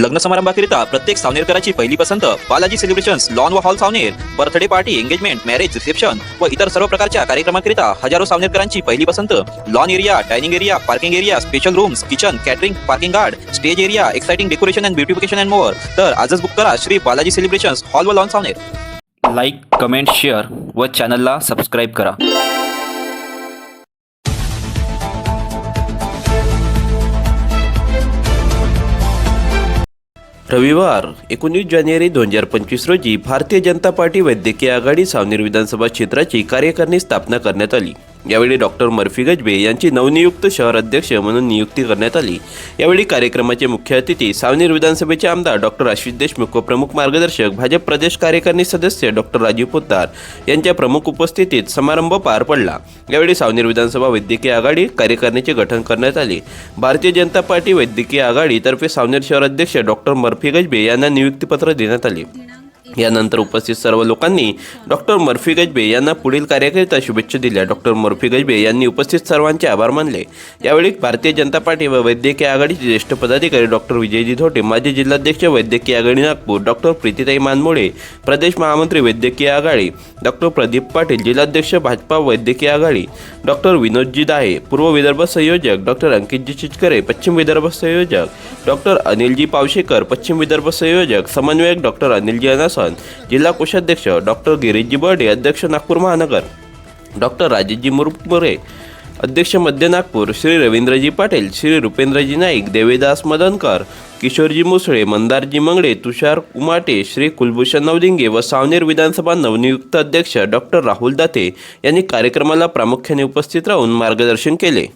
लग्न समारंभाकरिता प्रत्येक सावनेरकराची पहिली पसंत बालाजी सेलिब्रेशन्स लॉन व hall Saoner birthday party engagement marriage reception व इतर सर्व प्रकारच्या कार्यक्रमाकरिता हजारो सावनेरकरांची पहिली पसंत lawn area dining area parking area special rooms kitchen catering parking guard stage area exciting decoration and beautification and more तर आजच बुक करा श्री बालाजी सेलिब्रेशन्स हॉल व lawn Saoner. Like comment share व चॅनलला सबस्क्राईब करा. रविवार एकोणीस जानेवारी दोन हजार पंचवीस रोजी भारतीय जनता पार्टी वैद्यकीय आघाडी सावनेर विधानसभा क्षेत्राची कार्यकारिणी स्थापना करण्यात आली. यावेळी डॉक्टर मर्फी गजबे यांची नवनियुक्त शहर अध्यक्ष म्हणून नियुक्ती करण्यात आली. यावेळी कार्यक्रमाचे मुख्य अतिथी सावनेर विधानसभेचे आमदार डॉक्टर आशिष देशमुख व प्रमुख मार्गदर्शक भाजप प्रदेश कार्यकारिणी सदस्य डॉक्टर राजीव पोद्दार यांच्या प्रमुख उपस्थितीत समारंभ पार पडला. यावेळी सावनेर विधानसभा वैद्यकीय आघाडी कार्यकारिणीचे गठन करण्यात आले. भारतीय जनता पार्टी वैद्यकीय आघाडीतर्फे सावनेर शहर अध्यक्ष डॉक्टर मर्फी गजबे यांना नियुक्तीपत्र देण्यात आले. यानंतर उपस्थित सर्व लोकांनी डॉक्टर मर्फी गजबे यांना पुढील कार्याकरिता शुभेच्छा दिल्या. डॉक्टर मर्फी गजबे यांनी उपस्थित सर्वांचे आभार मानले. यावेळी भारतीय जनता पार्टी व वैद्यकीय आघाडीचे ज्येष्ठ पदाधिकारी डॉक्टर विजयजी धोटे माजी जिल्हाध्यक्ष वैद्यकीय आघाडी नागपूर डॉक्टर प्रीतीताई मानमोडे प्रदेश महामंत्री वैद्यकीय आघाडी डॉक्टर प्रदीप पाटील जिल्हाध्यक्ष भाजपा वैद्यकीय आघाडी डॉक्टर विनोदजी दाहे पूर्व विदर्भ संयोजक डॉक्टर अंकितजी चिचकरे पश्चिम विदर्भ संयोजक डॉक्टर अनिलजी पावशेकर पश्चिम विदर्भ संयोजक समन्वयक डॉक्टर अनिलजी अनासन जिल्हा कोषाध्यक्ष डॉक्टर गिरीशजी बर्डे अध्यक्ष नागपूर महानगर. डॉक्टर राजेशजी मुरमुरे अध्यक्ष मध्य नागपूर श्री रवींद्रजी पाटील श्री रुपेंद्रजी नाईक देवीदास मदनकर किशोरजी मुसळे मंदारजी मंगळे तुषार उमाटे श्री कुलभूषण नवलिंगे व सावनेर विधानसभा नवनियुक्त अध्यक्ष डॉक्टर राहुल दाते यांनी कार्यक्रमाला प्रामुख्याने उपस्थित राहून मार्गदर्शन केले.